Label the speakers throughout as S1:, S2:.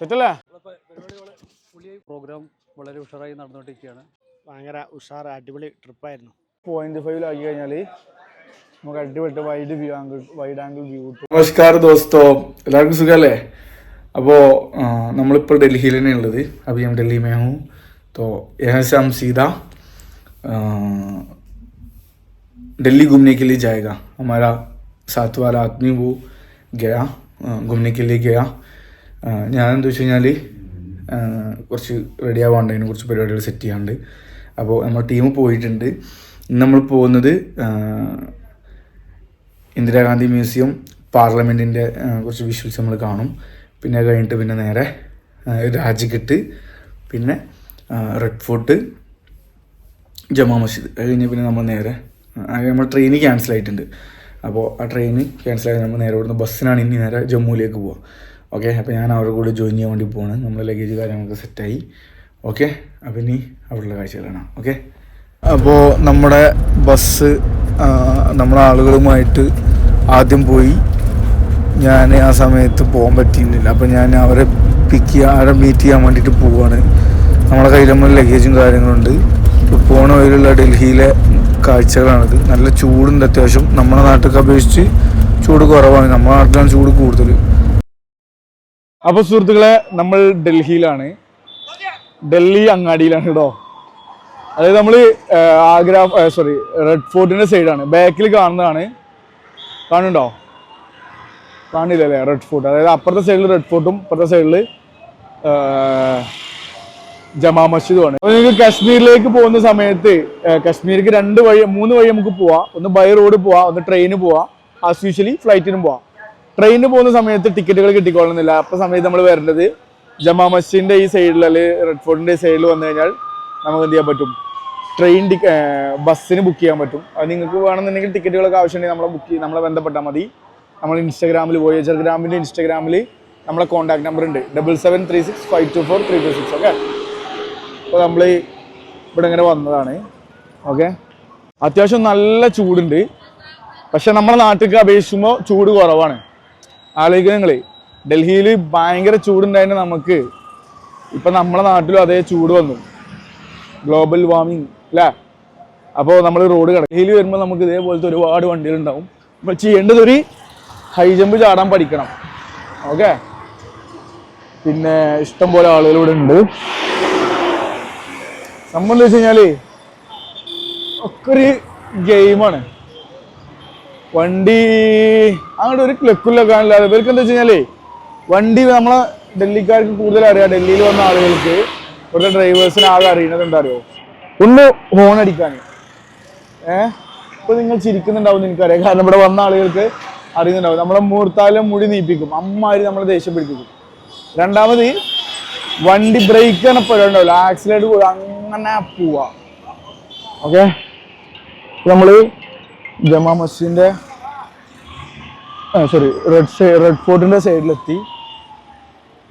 S1: സെറ്റല്ലേ
S2: പ്രോഗ്രാം വളരെ ഉഷാറായി നടന്നുകൊണ്ടിരിക്കുകയാണ്
S3: ഭയങ്കര ഉഷാർ അടിപൊളി ട്രിപ്പായിരുന്നു
S1: പോയിന്റ് ഫൈവിലാക്കി കഴിഞ്ഞാൽ നമുക്ക് അടിപൊളി wide view angle wide angle view കിട്ടും
S4: നമസ്കാർ ദോസ്തോ എല്ലാവർക്കും സുഖമല്ലേ അപ്പോൾ നമ്മളിപ്പോൾ ഡൽഹിയിൽ തന്നെ ഉള്ളത് अभी हम दिल्ली में हूँ तो यहाँ से हम सीधा अ, दिल्ली घूमने के लिए जाएगा हमारा साथ वाला आदमी वो गया अ, घूमने के लिए गया अ, ഞാൻ എന്താ വെച്ച് കഴിഞ്ഞാൽ കുറച്ച് റെഡി ആവാണ്ടായിരുന്നു കുറച്ച് പരിപാടികൾ സെറ്റ് ചെയ്യാണ്ട്. അപ്പോൾ നമ്മൾ ടീം പോയിട്ടുണ്ട്. ഇന്ന് നമ്മൾ പോകുന്നത് ഇന്ദിരാഗാന്ധി മ്യൂസിയം പാർലമെന്റിന്റെ കുറച്ച് വിഷ്വൽസ് നമ്മൾ കാണും. പിന്നെ കഴിഞ്ഞിട്ട് പിന്നെ നേരെ രാജ്ഘട്ട് പിന്നെ റെഡ് ഫോർട്ട് ജമാ മസ്ജിദ്. അത് കഴിഞ്ഞ് പിന്നെ നമ്മൾ നേരെ നമ്മൾ ട്രെയിൻ ക്യാൻസൽ ആയിട്ടുണ്ട്. അപ്പോൾ ആ ട്രെയിൻ ക്യാൻസൽ ആയി നമ്മൾ നേരെ ഇവിടുന്ന് ബസ്സിനാണ് ഇനി നേരെ ജമ്മുവിലേക്ക് പോവുക ഓക്കെ അപ്പോൾ ഞാൻ അവരുടെ കൂടെ ജോയിൻ ചെയ്യാൻ വേണ്ടി പോവാണ്. നമ്മൾ ലഗേജ് കാര്യങ്ങളൊക്കെ സെറ്റായി ഓക്കെ അപ്പോൾ ഇനി അവിടെയുള്ള കാഴ്ചകൾ കാണാം ഓക്കെ അപ്പോൾ നമ്മുടെ ബസ് നമ്മുടെ ആളുകളുമായിട്ട് ആദ്യം പോയി. ഞാൻ ആ സമയത്ത് പോകാൻ പറ്റിയിരുന്നില്ല. അപ്പോൾ ഞാൻ അവരെ പിക്ക് ചെയ്യാൻ അവരെ മീറ്റ് ചെയ്യാൻ വേണ്ടിയിട്ട് പോവുകയാണ് നമ്മുടെ കയ്യിൽ നമ്മൾ ലഗേജും കാര്യങ്ങളുണ്ട് പോണ വഴിയിലുള്ള ഡൽഹിയിലെ കാഴ്ചകളാണിത്. നല്ല ചൂടുണ്ട് അത്യാവശ്യം. നമ്മുടെ നാട്ടിലൊക്കെ അപേക്ഷിച്ച് ചൂട് കുറവാണ്. നമ്മുടെ നാട്ടിലാണ് ചൂട് കൂടുതൽ
S1: അപ്പൊ സുഹൃത്തുക്കളെ നമ്മൾ ഡൽഹിയിലാണ്. ഡൽഹി അങ്ങാടിയിലാണ് കേട്ടോ അതായത് നമ്മൾ ആഗ്ര സോറി റെഡ് ഫോർട്ടിന്റെ സൈഡാണ് ബാക്കിൽ കാണുന്നതാണ്. കാണുന്നുണ്ടോ? കാണില്ലല്ലേ റെഡ് ഫോർട്ട്. അതായത് അപ്പുറത്തെ സൈഡിൽ റെഡ് ഫോർട്ടും ഇപ്പുറത്തെ സൈഡിൽ ജമാ മസ്ജിദുമാണ്. നിങ്ങൾക്ക് കശ്മീരിലേക്ക് പോകുന്ന സമയത്ത് കശ്മീരിക്ക് രണ്ട് വഴി മൂന്ന് വഴി നമുക്ക് പോവാം. ഒന്ന് ബൈ റോഡ് പോവാം ഒന്ന് ട്രെയിന് പോവാം. ആസ് യൂഷ്വലി ഫ്ലൈറ്റിനും പോവാം. ട്രെയിനിന് പോകുന്ന സമയത്ത് ടിക്കറ്റുകൾ കിട്ടിക്കൊള്ളുന്നില്ല അപ്പൊ സമയത്ത് നമ്മൾ വരേണ്ടത് ജമാ മസ്ജിദിന്റെ ഈ സൈഡിൽ അല്ലെങ്കിൽ റെഡ് ഫോർട്ടിന്റെ ഈ സൈഡിൽ വന്നു കഴിഞ്ഞാൽ നമുക്ക് എന്ത് ചെയ്യാൻ പറ്റും? ട്രെയിൻ ബസ്സിന് ബുക്ക് ചെയ്യാൻ പറ്റും. അത് നിങ്ങൾക്ക് വേണമെന്നുണ്ടെങ്കിൽ ടിക്കറ്റുകളൊക്കെ ആവശ്യമുണ്ടെങ്കിൽ നമ്മളെ ബുക്ക് നമ്മളെ ബന്ധപ്പെട്ടാൽ മതി. നമ്മൾ ഇൻസ്റ്റാഗ്രാമിൽ വോയേജർ ഗ്രാമിന്റെ ഇൻസ്റ്റാഗ്രാമിൽ നമ്മളെ കോൺടാക്ട് നമ്പർ ഉണ്ട്. Double seven three six five two four three two six okay അപ്പോൾ നമ്മൾ ഇവിടെ ഇങ്ങനെ വന്നതാണ്. ഓക്കെ അത്യാവശ്യം നല്ല ചൂടുണ്ട്. പക്ഷെ നമ്മുടെ നാട്ടിലേക്ക് അപേക്ഷിക്കുമ്പോൾ ചൂട് കുറവാണ്. ആലോചിക്കുക നിങ്ങൾ ഡൽഹിയിൽ ഭയങ്കര ചൂടുണ്ടായിരുന്നു നമുക്ക്. ഇപ്പം നമ്മളെ നാട്ടിലും അതേ ചൂട് വന്നു. ഗ്ലോബൽ വാർമിംഗ് അല്ലേ അപ്പോൾ നമ്മൾ റോഡ് കട ഡൽഹിയിൽ വരുമ്പോൾ നമുക്ക് ഇതേപോലത്തെ ഒരുപാട് വണ്ടികളുണ്ടാവും. അപ്പം ചെയ്യേണ്ടത് ഒരു ഹൈ ജമ്പ് ചാടാൻ പഠിക്കണം. ഓക്കെ പിന്നെ ഇഷ്ടം പോലെ ആളുകൾ ഇവിടെ ഉണ്ട്. സംബന്ധിച്ച് കഴിഞ്ഞാൽ ഒക്കെ ഒരു ഗെയിമാണ് വണ്ടി അങ്ങോട്ട് ഒരു ക്ലക്കുല്ല കാണില്ല ഇവർക്ക് എന്താ വെച്ച് വണ്ടി നമ്മളെ ഡൽഹിക്കാർക്ക് കൂടുതൽ അറിയാം. ഡൽഹിയിൽ വന്ന ആളുകൾക്ക് ഇവിടുത്തെ ഡ്രൈവേഴ്സിന് ആകെ അറിയണത് എന്താ അറിയോ ഒന്ന് ഹോൺ അടിക്കാൻ. ഏഹ് ഇപ്പൊ നിങ്ങൾ ചിരിക്കുന്നുണ്ടാവും എനിക്കറിയാം. കാരണം ഇവിടെ വന്ന ആളുകൾക്ക് അറിയുന്നുണ്ടാവും. നമ്മളെ മൂർത്താലും മുടി നീപ്പിക്കും. അമ്മാര് നമ്മളെ ദേഷ്യം പിടിപ്പിക്കും. രണ്ടാമത് വണ്ടി ബ്രേക്ക് തന്നെ ഉണ്ടാവില്ല ആക്സിലേറ്റ് അങ്ങനെ പോവാ. ഓക്കെ നമ്മൾ ജമാ മസ്ജിദിന്റെ സോറി റെഡ് സൈ റെഡ് ഫോർട്ടിന്റെ സൈഡിലെത്തി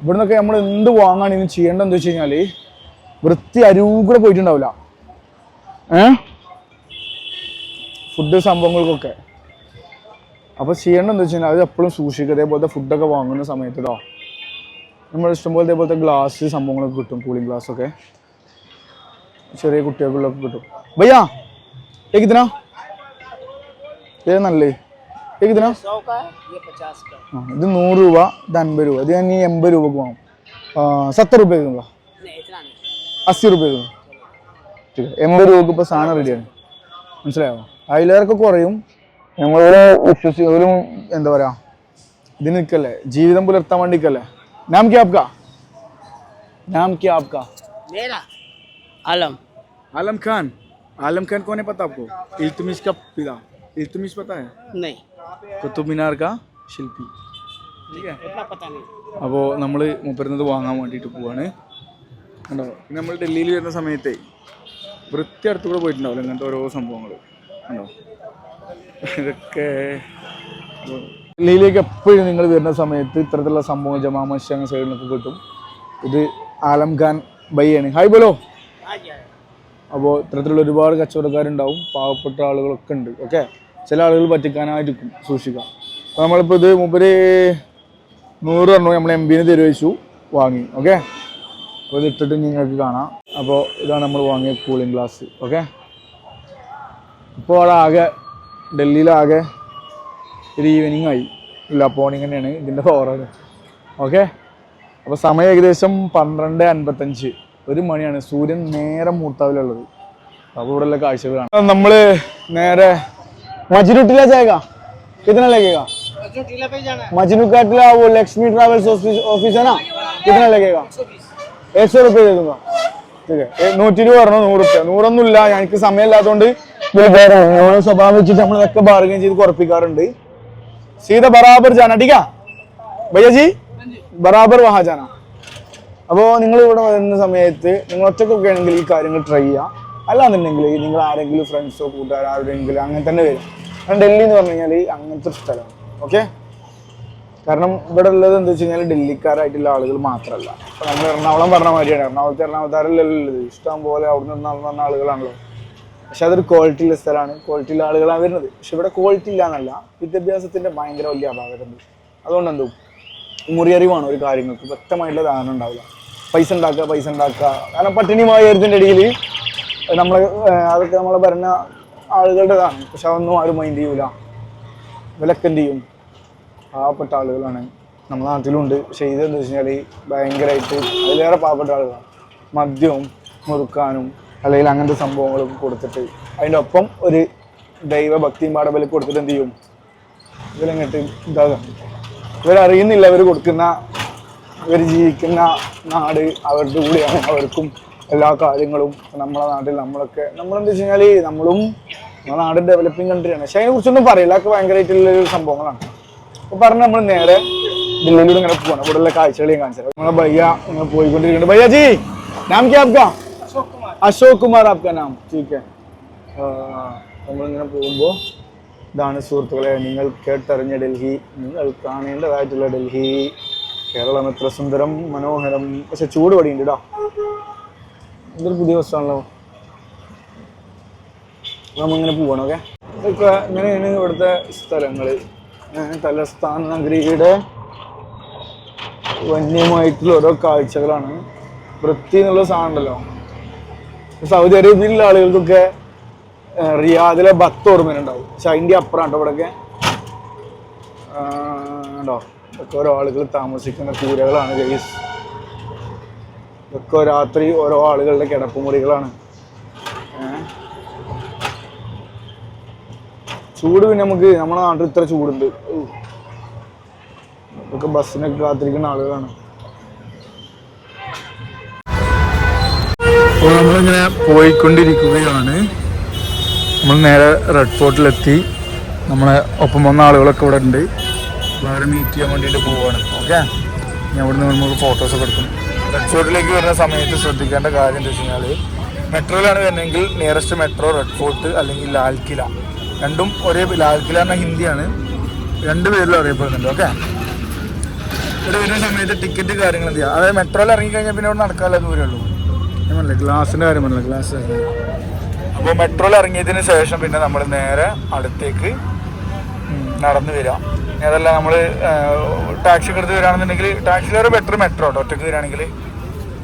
S1: ഇവിടുന്നൊക്കെ നമ്മൾ എന്ത് വാങ്ങാണ് ഇനി ചെയ്യേണ്ടത് എന്താ വെച്ച് കഴിഞ്ഞാൽ വൃത്തി അരൂകൂടെ പോയിട്ടുണ്ടാവില്ല. ഏ? ഫുഡ് സംഭവങ്ങൾക്കൊക്കെ. അപ്പൊ ചെയ്യേണ്ടത് എന്താ വെച്ച് കഴിഞ്ഞാൽ അത് എപ്പോഴും സൂക്ഷിക്കുക. അതേപോലത്തെ ഫുഡൊക്കെ വാങ്ങുന്ന സമയത്ത് കേട്ടോ നമ്മൾ ഇഷ്ടംപോലെ ഇതേപോലത്തെ ഗ്ലാസ് സംഭവങ്ങളൊക്കെ കിട്ടും കൂളിംഗ് ഗ്ലാസ് ഒക്കെ. ചെറിയ കുട്ടികൾക്കുള്ളൊക്കെ കിട്ടും. ഭയ്യാ ഏകിതിനാ ഏത് നല്ലേ ഏകിതിനാ
S3: सौ का है ये पचास का
S1: ആ, ഇത് നൂറ് രൂപ ഇത് അൻപത് രൂപ ഇത് ഞാൻ ഈ എൺപത് രൂപക്ക് വാങ്ങും സത്തർ രൂപ दूंगा
S3: नहीं इतना नहीं
S1: അസി രൂപ दूंगा ठीक है എൺപത് രൂപക്ക് ഇപ്പോൾ സാധനം റെഡിയാണ് മനസ്സിലായോ അതിലേറൊക്കെ കുറയും ഞങ്ങളൊരു വിശ്വസി ഒരു എന്താ പറയാ ഇത് നിൽക്കല്ലേ ജീവിതം പുലർത്താൻ വേണ്ടി നിൽക്കല്ലേ നാം ക്യാ ആപ്കാ നാം ക്യാ ആപ്കാ
S3: मेरा आलम
S1: आलम खान आलम खान कौन है पता आपको इल्तुमिश का पिता इल्तुमिश पता है
S3: नहीं
S1: കുത്തുബ് മിനാർ കാ ശില്പി ठीक है
S3: इतना पता नहीं
S1: അപ്പോൾ നമ്മൾ മുപ്പരുന്നത് വാങ്ങാൻ വേണ്ടിയിട്ട് പോവാണ് കണ്ടോ പിന്നെ നമ്മൾ ഡൽഹിയിൽ വരുന്ന സമയത്തെ വൃത്തി അടുത്തുകൂടെ പോയിട്ടുണ്ടാവില്ല ഇങ്ങനത്തെ ഓരോ സംഭവങ്ങൾ കണ്ടോ ഇതൊക്കെ അപ്പോൾ ഡൽഹിയിലേക്ക് എപ്പോഴും നിങ്ങൾ വരുന്ന സമയത്ത് ഇത്തരത്തിലുള്ള സംഭവം ജമാ മസ്ജിദ് അങ്ങനെ സൈഡിലൊക്കെ കിട്ടും ഇത് ആലം ഖാൻ ബൈയാണ് ഹായ് ബോലോ
S3: आ गया
S1: അപ്പോൾ ഇത്തരത്തിലുള്ള ഒരുപാട് കച്ചവടക്കാരുണ്ടാവും പാവപ്പെട്ട ആളുകളൊക്കെ ഉണ്ട് ഓക്കെ ചില ആളുകൾ പറ്റിക്കാനായിരിക്കും സൂക്ഷിക്കാം അപ്പോൾ നമ്മളിപ്പോൾ ഇത് മുമ്പര് നൂറ് പറഞ്ഞു നമ്മൾ എം ബിന് തരുവച്ചു വാങ്ങി. ഓക്കെ? അപ്പോൾ ഇത് ഇട്ടിട്ട് നിങ്ങൾക്ക് കാണാം. അപ്പോൾ ഇതാണ് നമ്മൾ വാങ്ങിയ കൂളിംഗ് ഗ്ലാസ് ഓക്കെ? ഇപ്പോൾ അവിടെ ആകെ ഡൽഹിയിലാകെ ഒരു ഈവനിങ് ആയി. ഇല്ല പോണിങ് തന്നെയാണ്. ഇതിന്റെ പവറാണ് ഓക്കെ? അപ്പോൾ സമയം ഏകദേശം പന്ത്രണ്ട് അൻപത്തഞ്ച്. ഒരു മണിയാണ്. സൂര്യൻ നേരെ മൂർത്താവിലുള്ളത് അപ്പോൾ ഇവിടെ ഉള്ള കാഴ്ചകളാണ് നമ്മൾ നേരെ മജിനുട്ടിലെ ജായക कितना लगेगा
S3: जो टीला पे जाना
S1: मजनू काटला वो लक्ष्मी ट्रैवल्स ऑफिस ऑफिस है ना कितना लगेगा एक सौ रुपये दे दूंगा ठीक है ए, നൂറ്റി ഇരുപത് പറഞ്ഞു നൂറ് റുപ്യ നൂറൊന്നുമില്ല എനിക്ക് സമയമില്ലാത്തതുകൊണ്ട് നമ്മളെ സ്വഭാവം വെച്ചിട്ട് നമ്മൾ ഇതൊക്കെ ബാർഗൈൻ ചെയ്ത് കുറപ്പിക്കാറുണ്ട് സീത ബറാബർ ജാന ടീക്കാ ഭയ്യ ജി ബറാബർ വഹാ ജാന അപ്പോൾ നിങ്ങൾ ഇവിടെ വരുന്ന സമയത്ത് നിങ്ങൾ ഒറ്റക്കൊക്കെ ആണെങ്കിൽ ഈ കാര്യങ്ങൾ ട്രൈ ചെയ്യുക അല്ലാന്നുണ്ടെങ്കിൽ നിങ്ങൾ ആരെങ്കിലും ഫ്രണ്ട്സോ കൂട്ടുകാരോ ആരുടെയെങ്കിലും അങ്ങനെ തന്നെ വരും കാരണം ഡൽഹി എന്ന് പറഞ്ഞു കഴിഞ്ഞാൽ അങ്ങനത്തെ ഒരു സ്ഥലമാണ്. ഓക്കെ കാരണം ഇവിടെ ഉള്ളത് എന്താ വെച്ച് കഴിഞ്ഞാൽ ഡൽഹിക്കാരായിട്ടുള്ള ആളുകൾ മാത്രമല്ല. ഇപ്പൊ നമ്മൾ എറണാകുളം പറഞ്ഞ മാതിരിയാണ്. എറണാകുളത്തെ എറണാകുളത്താരല്ലല്ലോ ഇഷ്ടം പോലെ അവിടെ നിന്ന് വന്ന ആളുകളാണല്ലോ. പക്ഷെ അതൊരു ക്വാളിറ്റി ഉള്ള സ്ഥലമാണ്. ക്വാളിറ്റി ഉള്ള ആളുകളാണ് വരുന്നത്. പക്ഷെ ഇവിടെ ക്വാളിറ്റി ഇല്ല എന്നല്ല വിദ്യാഭ്യാസത്തിന്റെ ഭയങ്കര വലിയ അപാകതമുണ്ട് അതുകൊണ്ട് എന്തും? മുറിയറിവാണ് ഒരു കാര്യങ്ങൾക്ക് വ്യക്തമായിട്ടുള്ള ധാരണ ഉണ്ടാവില്ല പൈസ ഉണ്ടാക്കുക പൈസ ഉണ്ടാക്കുക. കാരണം പട്ടിണിമായതിന്റെ ഇടയിൽ നമ്മളെ അതൊക്കെ നമ്മളെ ഭരണ ആളുകളുടേതാണ്. പക്ഷെ അതൊന്നും ആരും മൈൻഡ് ചെയ്യൂല. ഇവലൊക്കെ എന്ത് ചെയ്യും പാവപ്പെട്ട ആളുകളാണ്. നമ്മുടെ നാട്ടിലുണ്ട്. പക്ഷെ ഇതെന്താ വെച്ച് കഴിഞ്ഞാൽ ഭയങ്കരമായിട്ട് അതിലേറെ പാവപ്പെട്ട ആളുകളാണ്. മദ്യവും മുറുക്കാനും അല്ലെങ്കിൽ അങ്ങനത്തെ സംഭവങ്ങളും കൊടുത്തിട്ട് അതിന്റെ ഒപ്പം ഒരു ദൈവഭക്തിയും പാടബലി കൊടുത്തിട്ട് എന്ത് ചെയ്യും? ഇവരങ്ങോട്ട് ഇതാകാം. ഇവരറിയുന്നില്ല ഇവർ കൊടുക്കുന്ന ഇവർ ജീവിക്കുന്ന നാട് അവരുടെ കൂടെയാണ് അവർക്കും എല്ലാ കാര്യങ്ങളും നമ്മളെ നാട്ടിൽ നമ്മളൊക്കെ നമ്മളെന്താ വെച്ച് കഴിഞ്ഞാൽ നമ്മളും നമ്മുടെ നാട് ഡെവലപ്പിംഗ് കൺട്രിയാണ് പക്ഷെ അതിനെ കുറിച്ചൊന്നും പറയില്ല അതൊക്കെ ഭയങ്കരമായിട്ടുള്ള ഒരു സംഭവങ്ങളാണ് അപ്പോൾ പറഞ്ഞ് നമ്മൾ നേരെ ദില്ലിയിലൂടെ ഇങ്ങനെ പോകണം ഇവിടെ ഉള്ള കാഴ്ചകളെയും കാണിച്ചത് നമ്മളെ ഭയ്യ ഇങ്ങനെ പോയിക്കൊണ്ടിരിക്കുന്നുണ്ട് ഭയ്യ ജി നാം ക്യാ ആപ്കാ അശോക് കുമാർ ആപ്കാ നാം ठीक है നമ്മളിങ്ങനെ പോകുമ്പോൾ ഇതാണ് സുഹൃത്തുക്കളെ നിങ്ങൾ കേട്ടറിഞ്ഞ ഡൽഹി നിങ്ങൾ കാണേണ്ടതായിട്ടുള്ള ഡൽഹി കേരളം എത്ര സുന്ദരം മനോഹരം പക്ഷെ ചൂട് പടിയുണ്ട് കേട്ടോ ഇതൊരു പുതിയ ബസ്സാണല്ലോ നമ്മളിങ്ങനെ പോവാണ് ഓക്കെ ഇതൊക്കെ ഇങ്ങനെയാണ് ഇവിടുത്തെ സ്ഥലങ്ങൾ തലസ്ഥാന നഗരിയുടെ വന്യമായിട്ടുള്ള ഓരോ കാഴ്ചകളാണ്. വൃത്തി എന്നുള്ള സാധനമുണ്ടല്ലോ സൗദി അറേബ്യയിലുള്ള ആളുകൾക്കൊക്കെ റിയാദിലെ ബത്ത് ഓർമ്മയുണ്ടാവും പക്ഷെ അതിന്റെ അപ്പുറം ഇവിടെയൊക്കെ ഉണ്ടോ? ഇതൊക്കെ ഓരോ ആളുകൾ താമസിക്കുന്ന കൂരകളാണ് ഗൈസ് ഇതൊക്കെ രാത്രി ഓരോ ആളുകളുടെ കിടപ്പുമുറികളാണ് മുറികളാണ്. ചൂട് പിന്നെ നമുക്ക് നമ്മുടെ നാട്ടിൽ ഇത്ര ചൂടുണ്ട്. ഇതൊക്കെ ബസ്സിനൊക്കെ കാത്തിരിക്കുന്ന ആളുകളാണ്. അപ്പോൾ നമ്മളിങ്ങനെ പോയിക്കൊണ്ടിരിക്കുകയാണ്. നമ്മൾ നേരെ റെഡ് ഫോർട്ടിലെത്തി. നമ്മളെ ഒപ്പം വന്ന ആളുകളൊക്കെ ഇവിടെ ഉണ്ട് അവരെ മീറ്റ് ചെയ്യാൻ വേണ്ടിയിട്ട് പോവുകയാണ് ഓക്കെ ഞാൻ ഇവിടുന്ന് നമുക്ക് ഫോട്ടോസൊക്കെ എടുക്കും. റെഡ് ഫോർട്ടിലേക്ക് വരുന്ന സമയത്ത് ശ്രദ്ധിക്കേണ്ട കാര്യം എന്താ വെച്ച് കഴിഞ്ഞാൽ മെട്രോയിലാണ് വരുന്നതെങ്കിൽ നിയറസ്റ്റ് മെട്രോ റെഡ് ഫോർട്ട് അല്ലെങ്കിൽ ലാൽ കില. രണ്ടും ഒരേ ലാൽ കില എന്ന ഹിന്ദിയാണ്. രണ്ട് പേരിലും അറിയപ്പെടുന്നുണ്ട് ഓക്കെ ഇവിടെ വരുന്ന സമയത്ത് ടിക്കറ്റ് കാര്യങ്ങൾ എന്ത് ചെയ്യുക അതായത് മെട്രോയിൽ ഇറങ്ങിക്കഴിഞ്ഞാൽ പിന്നെ അവിടെ നടക്കാനുള്ള ദൂരമേ ഉള്ളൂ. ഞാൻ ഗ്ലാസിന്റെ കാര്യം പറഞ്ഞില്ല ഗ്ലാസ് അപ്പോൾ മെട്രോയിൽ ഇറങ്ങിയതിന് ശേഷം പിന്നെ നമ്മൾ നേരെ അടുത്തേക്ക് നടന്ന് വരാം അതല്ല നമ്മൾ ടാക്സി ഒക്കെ എടുത്ത് വരികയാണെന്നുണ്ടെങ്കിൽ വേറെ ബെറ്റർ മെട്രോ കേട്ടോ ഒറ്റയ്ക്ക് വരികയാണെങ്കിൽ.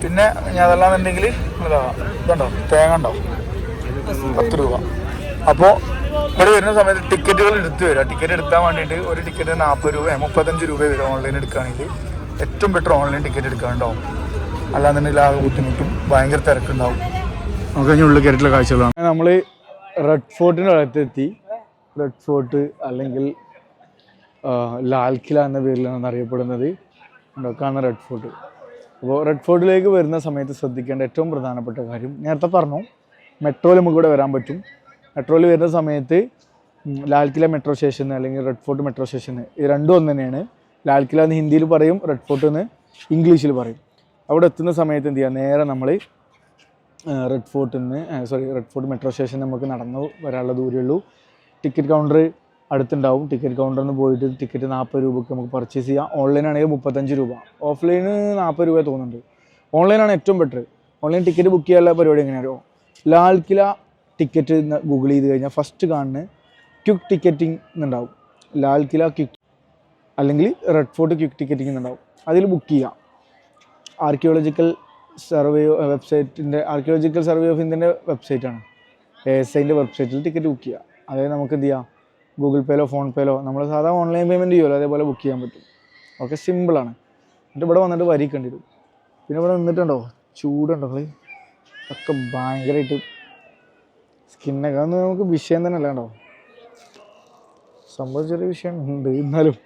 S1: പിന്നെ ഞാൻ അതല്ലാന്നുണ്ടെങ്കിൽ ഇതാ ഇതുണ്ടോ? തേങ്ങ ഉണ്ടോ? പത്ത് രൂപ. അപ്പോൾ ഇവിടെ വരുന്ന സമയത്ത് ടിക്കറ്റുകൾ എടുത്ത് വരിക. ടിക്കറ്റ് എടുക്കാൻ വേണ്ടിയിട്ട് ഒരു ടിക്കറ്റ് നാൽപ്പത് രൂപ മുപ്പത്തഞ്ച് രൂപ വരും ഓൺലൈൻ എടുക്കുകയാണെങ്കിൽ. ഏറ്റവും ബെറ്റർ ഓൺലൈൻ ടിക്കറ്റ് എടുക്കാനുണ്ടാവും അല്ലാന്നുണ്ടെങ്കിൽ ആകെ ബുദ്ധിമുട്ടും ഭയങ്കര തിരക്കുണ്ടാവും. നമുക്ക് കഴിഞ്ഞ ഉള്ളിൽ കയറിയിട്ടുള്ള കാഴ്ചകളാണ്. നമ്മൾ റെഡ് ഫോർട്ടിന്റെ അടുത്തെത്തി റെഡ് ഫോർട്ട് അല്ലെങ്കിൽ ലാൽ കില എന്ന പേരിലാണ് അറിയപ്പെടുന്നത്. ഇതൊക്കെയാണ് റെഡ് ഫോർട്ട് അപ്പോൾ റെഡ് ഫോർട്ടിലേക്ക് വരുന്ന സമയത്ത് ശ്രദ്ധിക്കേണ്ട ഏറ്റവും പ്രധാനപ്പെട്ട കാര്യം നേരത്തെ പറഞ്ഞു മെട്രോയിൽ നമുക്ക് ഇവിടെ വരാൻ പറ്റും. മെട്രോയിൽ വരുന്ന സമയത്ത് ലാൽ കില മെട്രോ സ്റ്റേഷൻ അല്ലെങ്കിൽ റെഡ് ഫോർട്ട് മെട്രോ സ്റ്റേഷൻ ഇത് രണ്ടും ഒന്ന് തന്നെയാണ്. ലാൽ കില എന്ന് ഹിന്ദിയിൽ പറയും റെഡ് ഫോർട്ട് എന്ന് ഇംഗ്ലീഷിൽ പറയും. അവിടെ എത്തുന്ന സമയത്ത് എന്ത് ചെയ്യുക? നേരെ നമ്മൾ റെഡ് ഫോർട്ടിൽ നിന്ന് sorry Red Fort metro station നമുക്ക് നടന്നു വരാനുള്ള ദൂരമേ ഉള്ളൂ. ടിക്കറ്റ് കൗണ്ടർ അടുത്തുണ്ടാവും. ടിക്കറ്റ് കൗണ്ടറിൽ നിന്ന് പോയിട്ട് ടിക്കറ്റ് നാൽപ്പത് രൂപയ്ക്ക് നമുക്ക് പർച്ചേസ് ചെയ്യാം. ഓൺലൈൻ ആണെങ്കിൽ മുപ്പത്തഞ്ച് രൂപ. ഓഫ്ലൈന് നാൽപ്പത് രൂപ തോന്നുന്നുണ്ട്. ഓൺലൈനാണ് ഏറ്റവും ബെറ്റർ ഓൺലൈൻ ടിക്കറ്റ് ബുക്ക് ചെയ്യാനുള്ള പരിപാടി എങ്ങനെയാണോ ലാൽ കില ടിക്കറ്റ് ഗൂഗിൾ ചെയ്ത് കഴിഞ്ഞാൽ ഫസ്റ്റ് കാണുന്ന ക്വിക്ക് ടിക്കറ്റിംഗ് എന്നുണ്ടാവും ലാൽ കില ക്വിക്ക് അല്ലെങ്കിൽ റെഡ് ഫോർട്ട് ക്വിക്ക് ടിക്കറ്റിംഗ് എന്നുണ്ടാവും അതിൽ ബുക്ക് ചെയ്യാം. ആർക്കിയോളജിക്കൽ സർവേ വെബ്സൈറ്റിന്റെ ആർക്കിയോളജിക്കൽ സർവേ ഓഫ് ഇന്ത്യന്റെ വെബ്സൈറ്റാണ് എ എസ് ഐന്റെ വെബ്സൈറ്റിൽ ടിക്കറ്റ് ബുക്ക് ചെയ്യുക അതായത് നമുക്ക് എന്ത് ചെയ്യാം? ഗൂഗിൾ പേയിലോ ഫോൺ പേയിലോ നമ്മൾ സാധാ ഓൺലൈൻ പേയ്മെന്റ് ചെയ്യുമല്ലോ അതേപോലെ ബുക്ക് ചെയ്യാൻ പറ്റും. ഓക്കെ സിമ്പിളാണ് എന്നിട്ട് ഇവിടെ വന്നിട്ട് വരിക്കേണ്ടി വരും പിന്നെ ഇവിടെ നിന്നിട്ടുണ്ടോ? ചൂടുണ്ടോ നിങ്ങൾ ഒക്കെ ഭയങ്കരമായിട്ട് സ്കിന്നൊക്കെ അതൊന്നും നമുക്ക് വിഷയം തന്നെ അല്ലാണ്ടോ സംഭവം ചെറിയ വിഷയം ഉണ്ട് എന്നാലും.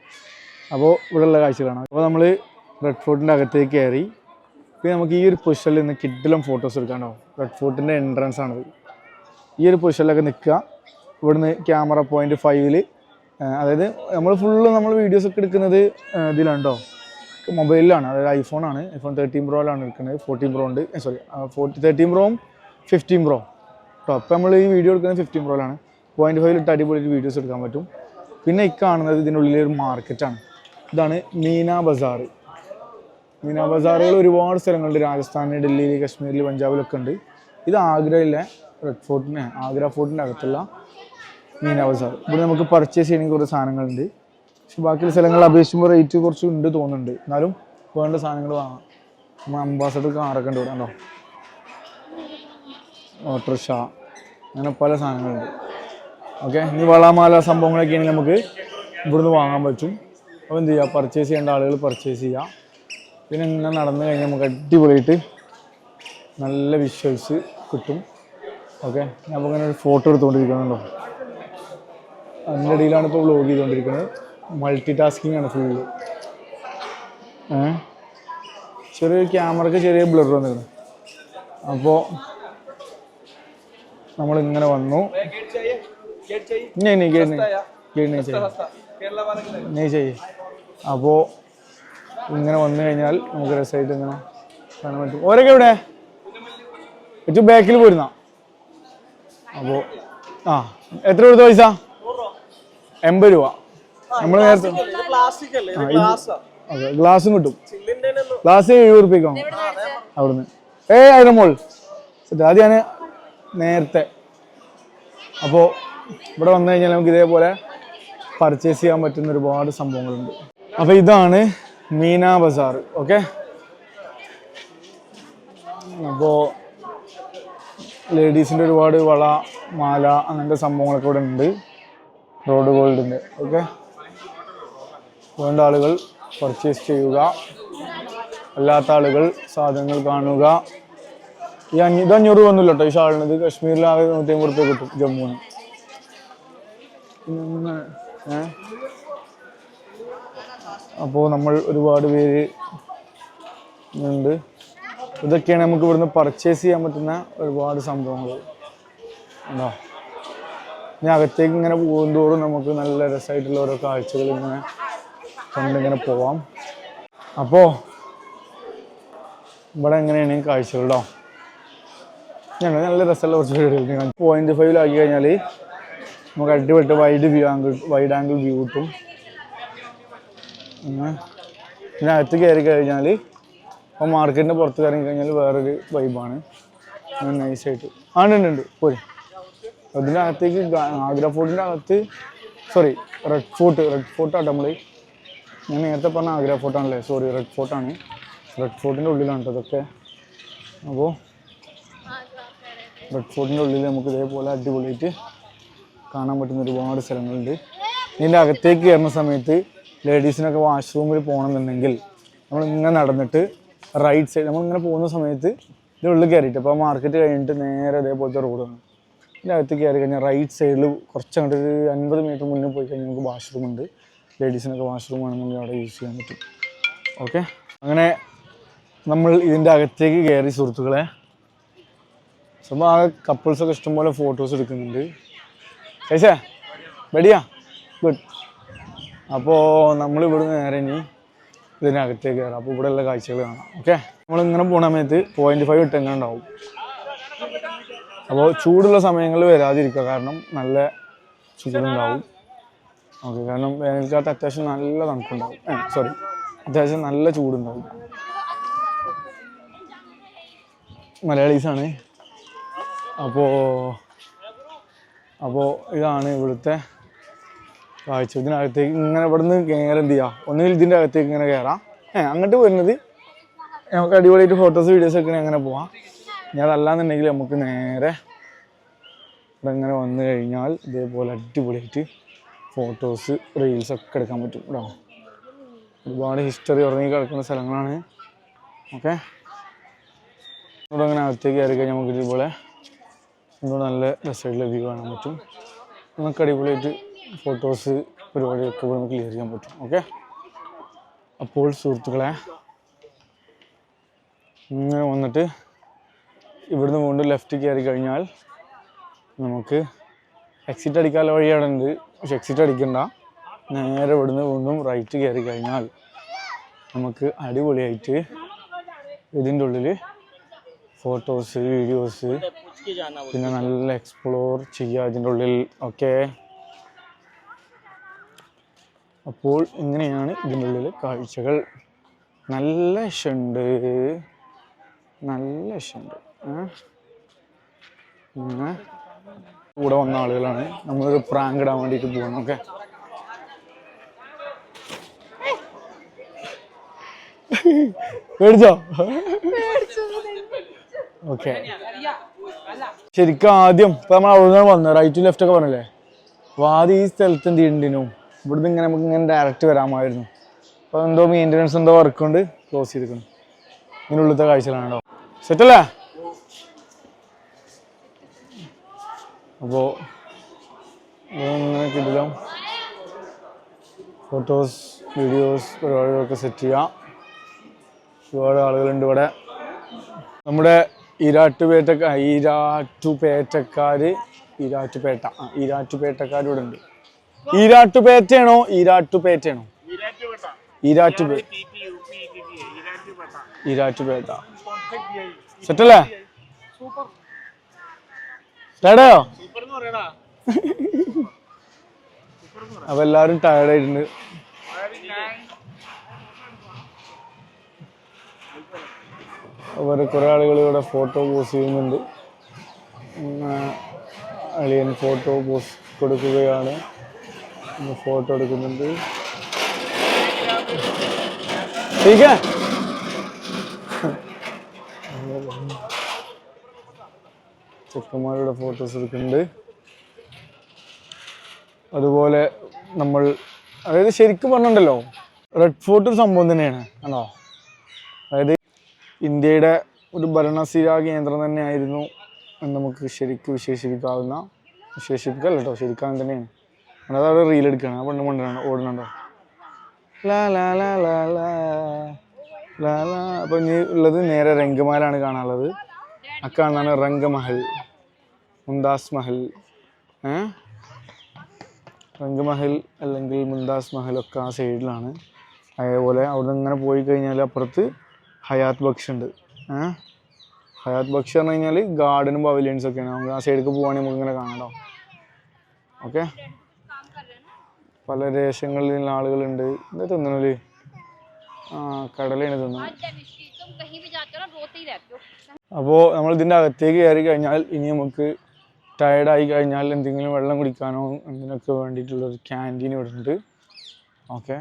S1: അപ്പോൾ ഇവിടെയുള്ള കാഴ്ചകളാണ് അപ്പോൾ നമ്മൾ റെഡ് ഫോർട്ടിന്റെ അകത്തേക്ക് കയറി. പിന്നെ നമുക്ക് ഈ ഒരു പൊസിഷനിൽ നിന്ന് കിഡിലും ഫോട്ടോസ് എടുക്കാണ്ടോ റെഡ് ഫോർട്ടിന്റെ എൻട്രൻസ് ആണത്. ഈ ഒരു പൊസിഷനിലൊക്കെ നിൽക്കുക. ഇവിടുന്ന് ക്യാമറ പോയിന്റ് ഫൈവിൽ അതായത് നമ്മൾ ഫുള്ള് നമ്മൾ വീഡിയോസ് ഒക്കെ എടുക്കുന്നത് ഇതിലാണ് മൊബൈലിലാണ് അതായത് ഐഫോണാണ് ഐഫോൺ തേർട്ടീൻ പ്രോയിലാണ് എടുക്കുന്നത്. ഫോർട്ടീൻ പ്രോ ഉണ്ട്. സോറി ഫോർട്ടി തേർട്ടീൻ പ്രോവും ഫിഫ്റ്റീൻ പ്രോ കേട്ടോ അപ്പോൾ നമ്മൾ ഈ വീഡിയോ എടുക്കുന്നത് ഫിഫ്റ്റീൻ പ്രോയിലാണ് പോയിന്റ് ഫൈവിൽ ഇട്ട് അടിപൊളി വീഡിയോസ് എടുക്കാൻ പറ്റും. പിന്നെ ഈ കാണുന്നത് ഇതിനുള്ളിൽ ഒരു മാർക്കറ്റാണ് ഇതാണ് മീന ബസാർ. മീന ബസാറുകൾ ഒരുപാട് സ്ഥലങ്ങളുണ്ട്. രാജസ്ഥാനിൽ ഡൽഹിയിൽ കശ്മീരിൽ പഞ്ചാബിലൊക്കെ ഉണ്ട്. ഇത് ആഗ്രയിലെ റെഡ് ഫോർട്ടിന് ആഗ്ര ഫോർട്ടിന്റെ അകത്തുള്ള മീൻ ബസാർ ഇവിടെ നമുക്ക് പർച്ചേസ് ചെയ്യണമെങ്കിൽ കുറേ സാധനങ്ങളുണ്ട്. പക്ഷെ ബാക്കിയുള്ള സ്ഥലങ്ങളിൽ അപേക്ഷിക്കുമ്പോൾ റേറ്റ് കുറച്ച് ഉണ്ട് തോന്നുന്നുണ്ട്. എന്നാലും വേണ്ട സാധനങ്ങൾ വാങ്ങാം. നമ്മൾ അംബാസഡർ കാറൊക്കെ ഉണ്ട് ഇവിടെ ഉണ്ടോ ഓട്ടോറിക്ഷ അങ്ങനെ പല സാധനങ്ങളുണ്ട്. ഓക്കെ ഇനി വളമാല സംഭവങ്ങളൊക്കെ ആണെങ്കിൽ നമുക്ക് ഇവിടുന്ന് വാങ്ങാൻ പറ്റും. അപ്പോൾ എന്ത് ചെയ്യുക പർച്ചേസ് ചെയ്യേണ്ട ആളുകൾ പർച്ചേസ് ചെയ്യുക പിന്നെ ഇങ്ങനെ നടന്നു കഴിഞ്ഞാൽ നമുക്ക് അടിപൊളിയായിട്ട് നല്ല വിഷ്വൽസ് കിട്ടും. ഓക്കെ. നമ്മളിങ്ങനെ ഒരു ഫോട്ടോ എടുത്തുകൊണ്ടിരിക്കുന്നുണ്ടോ അതിന്റെ ഇടയിലാണ് ഇപ്പോൾ വ്ളോഗ് ചെയ്തുകൊണ്ടിരിക്കുന്നത് മൾട്ടി ടാസ്കിംഗ് ആണ് ഫുൾ ചെറിയ ക്യാമറയ്ക്ക് ചെറിയ ബ്ലർ വന്നിരുന്നു. അപ്പോൾ നമ്മളിങ്ങനെ വന്നു. ചെയ്യേ. അപ്പോൾ ഇങ്ങനെ വന്നു കഴിഞ്ഞാൽ നമുക്ക് രസമായിട്ട് ഇങ്ങനെ കാണാൻ പറ്റും. ഓരൊക്കെ എവിടെ? ഏറ്റവും ബാക്കിൽ പോയിരുന്നാ? അപ്പോൾ ആ എത്ര കൊടുത്ത പൈസ? എൺപത് രൂപ. നമ്മൾ നേരത്തെ അതെ ഗ്ലാസും കിട്ടും. ഗ്ലാസ് എഴുപത് റുപ്യക്കാണ് അവിടുന്ന്. ഏ അതിന് മോൾ സെറ്റ് അത് ഞാൻ നേരത്തെ അപ്പോൾ ഇവിടെ വന്നു കഴിഞ്ഞാൽ നമുക്ക് ഇതേപോലെ പർച്ചേസ് ചെയ്യാൻ പറ്റുന്ന ഒരുപാട് സംഭവങ്ങളുണ്ട്. അപ്പോൾ ഇതാണ് മീന ബസാർ ഓക്കെ അപ്പോൾ ലേഡീസിന്റെ ഒരുപാട് വള മാല അങ്ങനത്തെ സംഭവങ്ങളൊക്കെ ഇവിടെ ഉണ്ട്. റോഡ് ഗോൾഡിന്റെ ഓക്കെ? വേണ്ട ആളുകൾ പർച്ചേസ് ചെയ്യുക. അല്ലാത്ത ആളുകൾ സാധനങ്ങൾ കാണുക. ഈ അഞ്ഞൂ ഇത് അഞ്ഞൂറ് വന്നില്ല കേട്ടോ. ഈ ഷാളിനത് ആകെ നൂറ്റി അമ്പത് റുപ്യ കിട്ടും ജമ്മുവിന് അപ്പോൾ നമ്മൾ ഒരുപാട് പേര് ഉണ്ട് ഇതൊക്കെയാണ് നമുക്ക് ഇവിടുന്ന് പർച്ചേസ് ചെയ്യാൻ പറ്റുന്ന ഒരുപാട് സംഭവങ്ങൾ. ഉണ്ടോ? ഇനി അകത്തേക്ക് ഇങ്ങനെ പോകും തോറും നമുക്ക് നല്ല രസമായിട്ടുള്ള ഓരോ കാഴ്ചകൾ ഇങ്ങനെ കണ്ടിങ്ങനെ പോവാം. അപ്പോൾ ഇവിടെ എങ്ങനെയാണ് കാഴ്ചകളോ ഞങ്ങൾ നല്ല രസമുള്ള കുറച്ച് പോയിന്റ് ഫൈവിലാക്കി കഴിഞ്ഞാൽ നമുക്ക് അടിപൊളി wide view angle wide angle view കിട്ടും. പിന്നെ അകത്ത് കയറി കഴിഞ്ഞാൽ അപ്പോൾ മാർക്കറ്റിന്റെ പുറത്ത് കയറി കഴിഞ്ഞാൽ വേറൊരു വൈബാണ് നൈസായിട്ട് ആ ഉണ്ട് ഉണ്ട്, പോരെ. അതിന്റെ അകത്തേക്ക് ആഗ്ര ഫോർട്ടിന്റെ അകത്ത് സോറി റെഡ് ഫോർട്ട് റെഡ് ഫോർട്ടാട്ടോ നമ്മൾ ഞാൻ നേരത്തെ പറഞ്ഞ ആഗ്ര ഫോർട്ടാണല്ലേ സോറി റെഡ് ഫോർട്ടാണ് റെഡ് ഫോർട്ടിന്റെ ഉള്ളിലാണ് ഇതൊക്കെ. അപ്പോൾ റെഡ് ഫോർട്ടിന്റെ ഉള്ളിൽ നമുക്ക് ഇതേപോലെ അടിപൊളിയായിട്ട് കാണാൻ പറ്റുന്ന ഒരുപാട് സ്ഥലങ്ങളുണ്ട്. ഇതിന്റെ അകത്തേക്ക് കയറുന്ന സമയത്ത് ലേഡീസിനൊക്കെ വാഷ്റൂമിൽ പോകണമെന്നുണ്ടെങ്കിൽ നമ്മൾ ഇങ്ങനെ നടന്നിട്ട് റൈറ്റ് സൈഡ് നമ്മളിങ്ങനെ പോകുന്ന സമയത്ത് ഇതിന്റെ ഉള്ളിൽ കയറിയിട്ട് അപ്പോൾ മാർക്കറ്റ് കഴിഞ്ഞിട്ട് നേരെ ഇതേപോലത്തെ റോഡാണ് ഇതിന്റെ അകത്ത് കയറി കഴിഞ്ഞാൽ റൈറ്റ് സൈഡിൽ കുറച്ച് അങ്ങോട്ട് ഒരു അൻപത് മീറ്റർ മുന്നേ പോയി കഴിഞ്ഞാൽ നമുക്ക് വാഷ്റൂം ഉണ്ട്. ലേഡീസിനൊക്കെ വാഷ്റൂം ആണെന്നുണ്ടെങ്കിൽ അവിടെ യൂസ് ചെയ്യാൻ പറ്റും. ഓക്കെ അങ്ങനെ നമ്മൾ ഇതിന്റെ അകത്തേക്ക് കയറി സുഹൃത്തുക്കളെ. സംഭവം ആ കപ്പിൾസൊക്കെ ഇഷ്ടംപോലെ ഫോട്ടോസ് എടുക്കുന്നുണ്ട്. ചേച്ചാ വെടിയാ ഗുഡ് അപ്പോൾ നമ്മൾ ഇവിടുന്ന് നേരെ ഇനി ഇതിനകത്തേക്ക് കയറാം. അപ്പോൾ ഇവിടെയുള്ള കാഴ്ചകൾ കാണാം. ഓക്കെ നമ്മളിങ്ങനെ പോണ സമയത്ത് പോയിന്റ് ഫൈവ് ഇട്ട് എങ്ങനെ ഉണ്ടാവും അപ്പോൾ ചൂടുള്ള സമയങ്ങളിൽ വരാതിരിക്കുക. കാരണം നല്ല ചൂടുണ്ടാവും. ഓക്കെ കാരണം വേനൽക്കാലത്ത് അത്യാവശ്യം നല്ല തണുപ്പുണ്ടാവും. സോറി അത്യാവശ്യം നല്ല ചൂടുണ്ടാവും. മലയാളീസാണ്. അപ്പോൾ അപ്പോൾ ഇതാണ് ഇവിടുത്തെ കാഴ്ച ഇതിനകത്തേക്ക് ഇങ്ങനെ ഇവിടെ നിന്ന് കയറി എന്ത് ചെയ്യാം? ഒന്നുകിൽ ഇതിന്റെ അകത്തേക്ക് ഇങ്ങനെ കയറാം ഏഹ് അങ്ങോട്ട് വരുന്നത് നമുക്ക് അടിപൊളിയായിട്ട് ഫോട്ടോസ് വീഡിയോസ് ഒക്കെ അങ്ങനെ പോവാം. ഇനി അതല്ലാന്നുണ്ടെങ്കിൽ നമുക്ക് നേരെ ഇവിടെ ഇങ്ങനെ വന്നു കഴിഞ്ഞാൽ ഇതേപോലെ അടിപൊളിയായിട്ട് ഫോട്ടോസ് റീൽസ് ഒക്കെ എടുക്കാൻ പറ്റും കേട്ടോ. ഒരുപാട് ഹിസ്റ്ററി ഉറങ്ങി കിടക്കുന്ന സ്ഥലങ്ങളാണ്. ഓക്കെ. ഇവിടെ അങ്ങനെ അകത്തേക്ക് കയറി കഴിഞ്ഞാൽ നമുക്ക് ഇതുപോലെ ഇവിടെ നല്ല രസമായിട്ടുള്ള വ്യൂ കാണാൻ പറ്റും. നമുക്ക് അടിപൊളിയായിട്ട് ഫോട്ടോസ് പരിപാടിയൊക്കെ ഇവിടെ നമുക്ക് ക്ലിയർ ചെയ്യാൻ പറ്റും ഓക്കെ അപ്പോൾ സുഹൃത്തുക്കളെ ഇങ്ങനെ വന്നിട്ട് ഇവിടുന്ന് വീണ്ടും ലെഫ്റ്റ് കയറി കഴിഞ്ഞാൽ നമുക്ക് എക്സിറ്റ് അടിക്കാൻ വഴിയാണ് ഉണ്ട് പക്ഷെ എക്സിറ്റ് അടിക്കണ്ട. നേരെ ഇവിടുന്ന് വീണ്ടും റൈറ്റ് കയറി കഴിഞ്ഞാൽ നമുക്ക് അടിപൊളിയായിട്ട് ഇതിന്റെ ഉള്ളിൽ ഫോട്ടോസ് വീഡിയോസ് പിന്നെ നല്ല എക്സ്പ്ലോർ ചെയ്യുക ഇതിന്റെ ഉള്ളിൽ ഓക്കെ അപ്പോൾ ഇങ്ങനെയാണ് ഇതിനുള്ളിൽ കാഴ്ചകൾ. നല്ല ഷുണ്ട് നല്ല ഷുണ്ട് പിന്നെ കൂടെ വന്ന ആളുകളാണ്. നമ്മളൊരു പ്രാങ്ക് ഇടാൻ വേണ്ടിയിട്ട് പോകണം ഓക്കെ. പേടിച്ചോ? ഓക്കെ. ശരിക്കും ആദ്യം ഇപ്പൊ നമ്മൾ അവിടെ നിന്ന് വന്നു റൈറ്റ് ലെഫ്റ്റ് ഒക്കെ പറഞ്ഞല്ലേ? അപ്പോൾ ആദ്യം ഈ സ്ഥലത്ത് എന്ത് ചെയ്യണ്ടിനു? ഇവിടുന്ന് ഇങ്ങനെ നമുക്ക് ഇങ്ങനെ ഡയറക്റ്റ് വരാമായിരുന്നു. അപ്പോൾ എന്തോ മെയിന്റനൻസ് എന്തോ വർക്ക് കൊണ്ട് ക്ലോസ് ചെയ്തിരിക്കുന്നു. ഇതിന്റെ ഉള്ളിലത്തെ കാഴ്ചകളാണ് കേട്ടോ സെറ്റല്ലേ അപ്പോൾ ഇങ്ങനെ കിട്ടില്ല ഫോട്ടോസ് വീഡിയോസ് പരിപാടികളൊക്കെ സെറ്റ് ചെയ്യാം. ഒരുപാട് ആളുകളുണ്ട് ഇവിടെ. നമ്മുടെ ഈരാട്ടുപേട്ടക്ക ഈരാറ്റുപേട്ടക്കാര് ഈരാറ്റുപേട്ട ആ ഈരാറ്റുപേട്ടക്കാർ ഉണ്ട് ഈരാട്ടുപേറ്റയാണോ ഈരാട്ടുപേറ്റയാണോ ഈരാറ്റുപേ ഈരാറ്റുപേട്ട സെറ്റല്ലേ? ടയർഡായോ അപ്പൊ എല്ലാരും ടയർഡ് ആയിട്ടുണ്ട്. അവർ കുറെ ആളുകൾ ഇവിടെ ഫോട്ടോ പോസ് ചെയ്യുന്നുണ്ട്. അളിയൻ ഫോട്ടോ പോസ് കൊടുക്കുകയാണ്. ഫോട്ടോ എടുക്കുന്നുണ്ട് ठीक है ചെക്കന്മാരുടെ ഫോട്ടോസ് എടുക്കുന്നുണ്ട് അതുപോലെ നമ്മൾ അതായത് ശരിക്കും പറഞ്ഞിട്ടുണ്ടല്ലോ റെഡ് ഫോർട്ട് ഒരു സംഭവം തന്നെയാണ് ആണോ അതായത് ഇന്ത്യയുടെ ഒരു ഭരണസ്ഥിരാ കേന്ദ്രം തന്നെയായിരുന്നു എന്ന് നമുക്ക് ശരിക്കും വിശേഷിപ്പിക്കാവുന്ന വിശേഷിപ്പിക്കല്ല കേട്ടോ ശരിക്കും അങ്ങനെ തന്നെയാണ് അതായത് അവിടെ റീൽ എടുക്കുകയാണ് ആ പെണ്ണ് മണ്ടാണ് ഓടുന്നുണ്ടോ? ലാ ലാ ലാ ലാ ലാ ലാ ലാ. ഇനി ഉള്ളത് നേരെ രംഗമഹലാണ് കാണാനുള്ളത്. ആ രംഗമഹൽ മുന്താസ് മഹൽ രംഗമഹൽ അല്ലെങ്കിൽ മുന്താസ് മഹലൊക്കെ ആ സൈഡിലാണ്. അതേപോലെ അവിടെ ഇങ്ങനെ പോയി കഴിഞ്ഞാൽ അപ്പുറത്ത് ഹയാത്ത് ബക്ഷ് ഉണ്ട് ഏ? ഹയാത്ത് ബക്ഷ് പറഞ്ഞു കഴിഞ്ഞാൽ ഗാർഡനും പവലിയൻസ് ഒക്കെയാണ് നമുക്ക് ആ സൈഡിലേക്ക് പോവുകയാണെങ്കിൽ നമുക്ക് ഇങ്ങനെ കാണാം ഓക്കെ? പല ദേശങ്ങളിൽ നിന്ന് ആളുകളുണ്ട് എന്താ തിന്നണല്ലേ ആ
S5: കടലാണ് തിന്നത്
S1: അപ്പോൾ നമ്മൾ ഇതിന്റെ അകത്തേക്ക് കയറി കഴിഞ്ഞാൽ ഇനി നമുക്ക് ടയർഡായി കഴിഞ്ഞാൽ എന്തെങ്കിലും വെള്ളം കുടിക്കാനോ എന്തിനൊക്കെ വേണ്ടിയിട്ടുള്ളൊരു ക്യാന്റീൻ ഇവിടെ ഉണ്ട് ഓക്കെ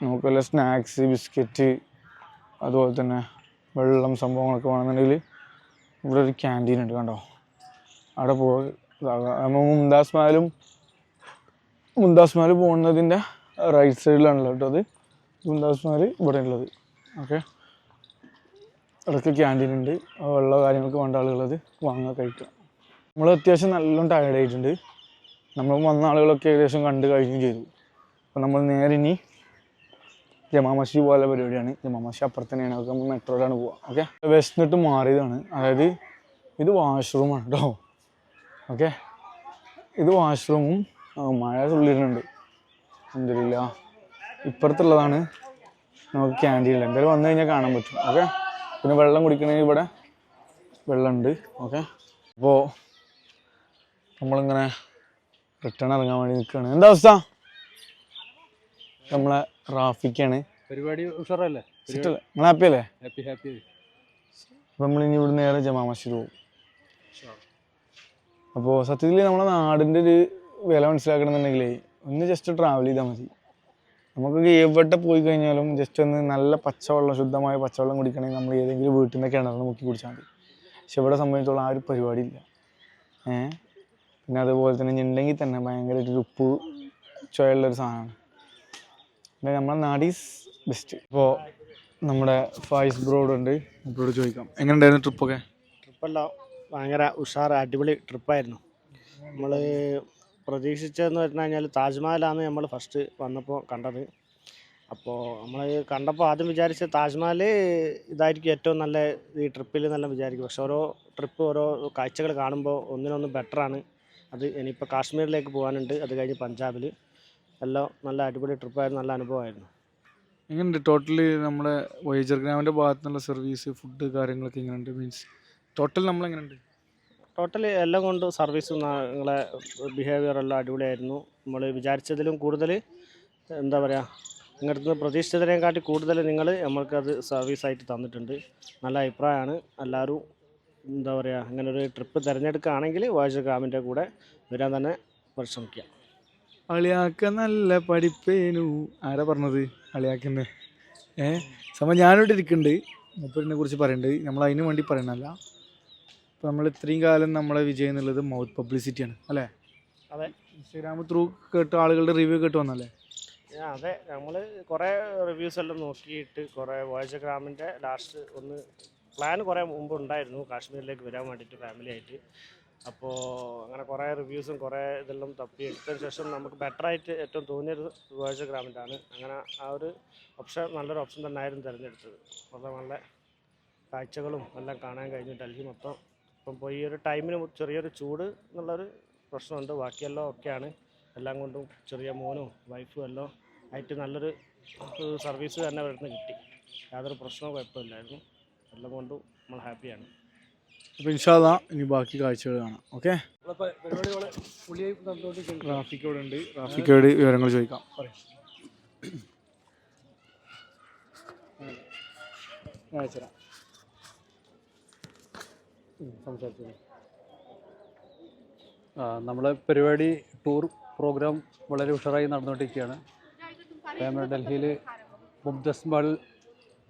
S1: നമുക്ക് വല്ല സ്നാക്സ് ബിസ്ക്കറ്റ് അതുപോലെ തന്നെ വെള്ളം സംഭവങ്ങളൊക്കെ വേണമെന്നുണ്ടെങ്കിൽ ഇവിടെ ഒരു ക്യാന്റീൻ ഉണ്ട് കണ്ടോ അവിടെ പോകാം നമ്മൾ മുംതാസ് മഹലും മുംതാസ് മാൽ പോകുന്നതിന്റെ റൈറ്റ് സൈഡിലാണല്ലോ കേട്ടോ അത്. മുന്താസ് മാൽ ഇവിടെ ഉള്ളത് ഓക്കെ ഇടയ്ക്ക് ക്യാന്റീൻ ഉണ്ട്. വെള്ള കാര്യങ്ങൾക്ക് വേണ്ട ആളുകളത് വാങ്ങാൻ കഴിക്കാം. നമ്മൾ അത്യാവശ്യം നല്ലോണം ടയർഡ് ആയിട്ടുണ്ട്. നമ്മൾ വന്ന ആളുകളൊക്കെ ഏകദേശം കണ്ട് കഴിഞ്ഞും ചെയ്തു. അപ്പോൾ നമ്മൾ നേരെ ഇനി ജമാ മസ്ജിദ് പോലെ പരിപാടിയാണ്. ജമാ മസ്ജിദ് അപ്പുറത്ത് തന്നെയാണ്. ഒക്കെ നമ്മൾ മെട്രോയിലാണ് പോവുക. ഓക്കെ വെസ്റ്റിനിട്ട് മാറിയതാണ്. അതായത് ഇത് വാഷ്റൂമാണ് കേട്ടോ. ഓക്കെ ഇത് വാഷ്റൂമും മഴ തുള്ളിയിട്ടുണ്ട്. എന്തില്ല ഇപ്പുറത്തുള്ളതാണ്. നമുക്ക് ക്യാന്റീനിൽ എന്തായാലും വന്നു കഴിഞ്ഞാൽ കാണാൻ പറ്റും. ഓക്കെ? പിന്നെ വെള്ളം കുടിക്കണമെങ്കിൽ ഇവിടെ. വെള്ളമുണ്ട്. ഓക്കെ? അപ്പോൾ നമ്മളിങ്ങനെ റിട്ടേൺ ഇറങ്ങാൻ വേണ്ടി നിൽക്കുകയാണ് എന്താ അവസ്ഥ? നമ്മളെ റാഫിക്കാണ്.
S2: പരിപാടി ഉഷാറല്ലേ?
S1: സെറ്റല്ലേ നിങ്ങൾ ഹാപ്പി അല്ലേ?
S2: ഹാപ്പി ഹാപ്പി
S1: അപ്പം നമ്മളിനി ഇവിടെ നേരെ ജമാ മസ്ജിദ് പോകും. അപ്പോൾ സത്യത്തിൽ നമ്മളെ നാടിന്റെ ഒരു വില മനസ്സിലാക്കണമെന്നുണ്ടെങ്കിലേ ഒന്ന് ജസ്റ്റ് ട്രാവൽ ചെയ്താൽ മതി. നമുക്ക് എവിടെ പോയി കഴിഞ്ഞാലും ജസ്റ്റ് ഒന്ന് നല്ല പച്ചവെള്ളം ശുദ്ധമായ പച്ചവെള്ളം കുടിക്കണമെങ്കിൽ നമ്മൾ ഏതെങ്കിലും വീട്ടിൽ നിന്ന് കിണറിൽ മുക്കി കുടിച്ചാൽ മതി. പക്ഷെ ഇവിടെ സംബന്ധിച്ചോളം ആ ഒരു പരിപാടിയില്ല. ഏ? പിന്നെ അതുപോലെ തന്നെ ഉണ്ടെങ്കിൽ തന്നെ ഭയങ്കര ഒരു ഉപ്പ് ചുവയുള്ളൊരു സാധനമാണ്. പിന്നെ നമ്മളെ നാടീസ് ബെസ്റ്റ് ഇപ്പോൾ നമ്മുടെ ഫായിസ് ബ്രോഡ് ഉണ്ട്. ബ്രോഡ് ചോദിക്കാം. എങ്ങനെ ഉണ്ടായിരുന്നു ട്രിപ്പൊക്കെ
S6: ട്രിപ്പെല്ലാം ഭയങ്കര ഉഷാർ അടിപൊളി ട്രിപ്പായിരുന്നു നമ്മൾ പ്രതീക്ഷിച്ചതെന്ന് പറഞ്ഞു കഴിഞ്ഞാൽ താജ്മഹലാണ് നമ്മൾ ഫസ്റ്റ് വന്നപ്പോൾ കണ്ടത്. അപ്പോൾ നമ്മൾ കണ്ടപ്പോൾ ആദ്യം വിചാരിച്ച താജ്മഹൽ ഇതായിരിക്കും ഏറ്റവും നല്ല ഈ ട്രിപ്പിൽ നല്ല വിചാരിക്കും. പക്ഷെ ഓരോ ട്രിപ്പ് ഓരോ കാഴ്ചകൾ കാണുമ്പോൾ ഒന്നിനൊന്ന് ബെറ്ററാണ് അത് ഇനിയിപ്പോൾ കാശ്മീരിലേക്ക് പോകാനുണ്ട് അത് കഴിഞ്ഞ് പഞ്ചാബിൽ എല്ലാം നല്ല അടിപൊളി ട്രിപ്പായിരുന്നു നല്ല അനുഭവമായിരുന്നു.
S1: എങ്ങനെയുണ്ട്? ടോട്ടലി നമ്മുടെ വൈജർ ഗ്രാമിന്റെ ഭാഗത്തുനിന്നുള്ള സർവീസ് ഫുഡ് കാര്യങ്ങളൊക്കെ എങ്ങനെയുണ്ട്? മീൻസ് ടോട്ടൽ നമ്മൾ എങ്ങനെയുണ്ട്
S6: ടോട്ടലി എല്ലാം കൊണ്ടും സർവീസും നിങ്ങളെ ബിഹേവിയർ എല്ലാം അടിപൊളിയായിരുന്നു. നമ്മൾ വിചാരിച്ചതിലും കൂടുതൽ എന്താ പറയുക നിങ്ങളുടെ നിന്ന് പ്രതീക്ഷിച്ചതിനെക്കാട്ടി കൂടുതൽ നിങ്ങൾ നമ്മൾക്കത് സർവീസായിട്ട് തന്നിട്ടുണ്ട്. നല്ല അഭിപ്രായമാണ് എല്ലാവരും എന്താ പറയുക അങ്ങനെ ഒരു ട്രിപ്പ് തിരഞ്ഞെടുക്കുകയാണെങ്കിൽ വായിച്ച ഗ്രാമിന്റെ കൂടെ വരാൻ തന്നെ പരിശ്രമിക്കുക.
S1: അളിയാക്ക നല്ല പഠിപ്പേനു. ആരാ പറഞ്ഞത് അളിയാക്കന്നെ ഏ? സമയം ഞാനിവിടെ ഇരിക്കുന്നുണ്ട് മൂപ്പരിനെ കുറിച്ച് പറയുന്നുണ്ട് നമ്മൾ അതിനു വേണ്ടി പറയണല്ല. ഇപ്പം നമ്മൾ ഇത്രയും കാലം നമ്മളെ വിജയം എന്നുള്ളത് മൗത്ത് പബ്ലിസിറ്റിയാണ് അല്ലേ?
S6: അതെ.
S1: ഇൻസ്റ്റാഗ്രാം ത്രൂ കേട്ട ആളുകളുടെ റിവ്യൂ കേട്ട് വന്നല്ലേ
S6: അതെ. നമ്മൾ കുറേ റിവ്യൂസ് എല്ലാം നോക്കിയിട്ട് കുറേ വോയിസ് ഗ്രാമിന്റെ ലാസ്റ്റ് ഒന്ന് പ്ലാൻ കുറേ മുമ്പ് ഉണ്ടായിരുന്നു. കാശ്മീരിലേക്ക് വരാൻ വേണ്ടിയിട്ട് ഫാമിലി ആയിട്ട്. അപ്പോൾ അങ്ങനെ കുറേ റിവ്യൂസും കുറേ ഇതെല്ലാം തപ്പി എടുത്തതിന് ശേഷം നമുക്ക് ബെറ്ററായിട്ട് ഏറ്റവും തോന്നിയൊരു വോയിസ് ഗ്രാമിന്റെ ആണ്. അങ്ങനെ ആ ഒരു ഓപ്ഷൻ നല്ലൊരു ഓപ്ഷൻ തന്നെ ആയിരുന്നു തിരഞ്ഞെടുത്തത്. വളരെ നല്ല കാഴ്ചകളും എല്ലാം കാണാൻ കഴിഞ്ഞു ഡൽഹി മൊത്തം ഇപ്പം പോയി ഈ ഒരു ടൈമിന് ചെറിയൊരു ചൂട് എന്നുള്ളൊരു പ്രശ്നമുണ്ട്. ബാക്കിയെല്ലാം ഒക്കെയാണ്. എല്ലാം കൊണ്ടും ചെറിയ മോനും വൈഫും എല്ലാം ആയിട്ട് നല്ലൊരു സർവീസ് തന്നെ വരുന്ന കിട്ടി. യാതൊരു പ്രശ്നവും കുഴപ്പമില്ലായിരുന്നു. എല്ലാം കൊണ്ടും നമ്മൾ ഹാപ്പിയാണ്.
S1: അപ്പോൾ ഇൻഷാല്ല ഇനി ബാക്കി കാഴ്ചകൾ കാണാം. ഓക്കെ?
S2: പരിപാടികൾ പുള്ളിയായി നടന്നുകൊണ്ടിരിക്കുന്നത്
S1: റാഫിക്കോട് ഉണ്ട് റാഫിക്കോട് വിവരങ്ങൾ ചോദിക്കാം. പറയും. ഞാൻ അയച്ചുതരാം സംസാരിച്ചു.
S2: ആ, നമ്മളെ പരിപാടി ടൂർ പ്രോഗ്രാം വളരെ ഉഷാറായി നടന്നുകൊണ്ടിരിക്കുകയാണ്. നമ്മൾ ഡൽഹിയിൽ മുംതസ് മാൾ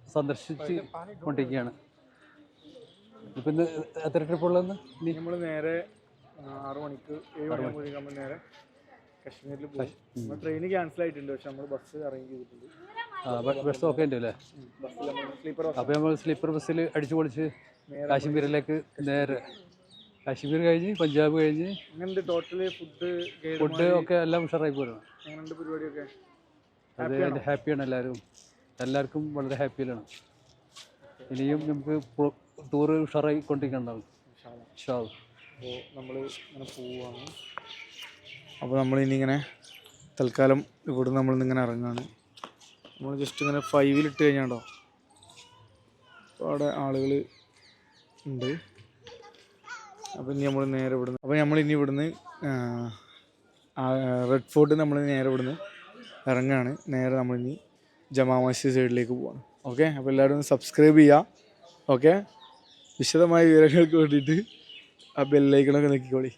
S2: സന്ദർശിച്ച് കൊണ്ടിരിക്കുകയാണ് ഇപ്പം ഇന്ന്? എത്ര ട്രിപ്പുള്ളതെന്ന്
S1: നമ്മൾ നേരെ ആറു മണിക്ക് ഏഴ് മണിക്ക് നമ്മൾ നേരെ കശ്മീരിൽ പോയി ട്രെയിൻ ക്യാൻസൽ ആയിട്ടുണ്ട് പക്ഷെ നമ്മൾ ബസ് അറേഞ്ച് ചെയ്തിട്ടുണ്ട്.
S2: ബസ് ഓക്കെ ഉണ്ട് അല്ലേ
S1: സ്ലീപ്പർ
S2: അപ്പോൾ നമ്മൾ സ്ലീപ്പർ ബസ്സിൽ അടിച്ചു പൊളിച്ച് കാശ്മീരിലേക്ക് നേരെ. കാശ്മീർ കഴിഞ്ഞ് പഞ്ചാബ് കഴിഞ്ഞ്.
S1: ടോട്ടലി ഫുഡ്
S2: ഫുഡ് ഒക്കെ എല്ലാം ഉഷാറായി
S1: പരിപാടിയൊക്കെ?
S2: അത് ഹാപ്പിയാണ് എല്ലാവരും. എല്ലാവർക്കും വളരെ ഹാപ്പിയിലാണ് ഇനിയും നമുക്ക് ടൂർ ഉഷാറായി കൊണ്ടിരിക്കുന്നുണ്ടാവും അല്ലാ.
S1: അപ്പോൾ നമ്മൾ ഇങ്ങനെ പോവുകയാണ് അപ്പോൾ നമ്മൾ ഇനി ഇങ്ങനെ തൽക്കാലം ഇവിടെ നമ്മൾ ഇങ്ങനെ ഇറങ്ങാണ്. നമ്മൾ ജസ്റ്റ് ഇങ്ങനെ ഫൈവിലിട്ട് കഴിഞ്ഞാണ്ടോ? അപ്പോൾ അവിടെ ആളുകൾ ഉണ്ട്. അപ്പോൾ ഇനി നമ്മൾ നേരെ ഇവിടുന്ന് അപ്പോൾ നമ്മൾ ഇനി ഇവിടുന്ന് റെഡ് ഫോർട്ട് നമ്മൾ നേരെ ഇവിടുന്ന് ഇറങ്ങുകയാണ് നേരെ നമ്മളിനി ജമാ മസ്ജിദ് സൈഡിലേക്ക് പോവാണ്. ഓക്കെ? അപ്പോൾ എല്ലാവരും ഒന്ന് സബ്സ്ക്രൈബ് ചെയ്യുക ഓക്കെ? വിശദമായ വിവരങ്ങൾക്ക് വേണ്ടിയിട്ട് ആ ബെല്ലൈക്കണൊക്കെ നോക്കിക്കോളി.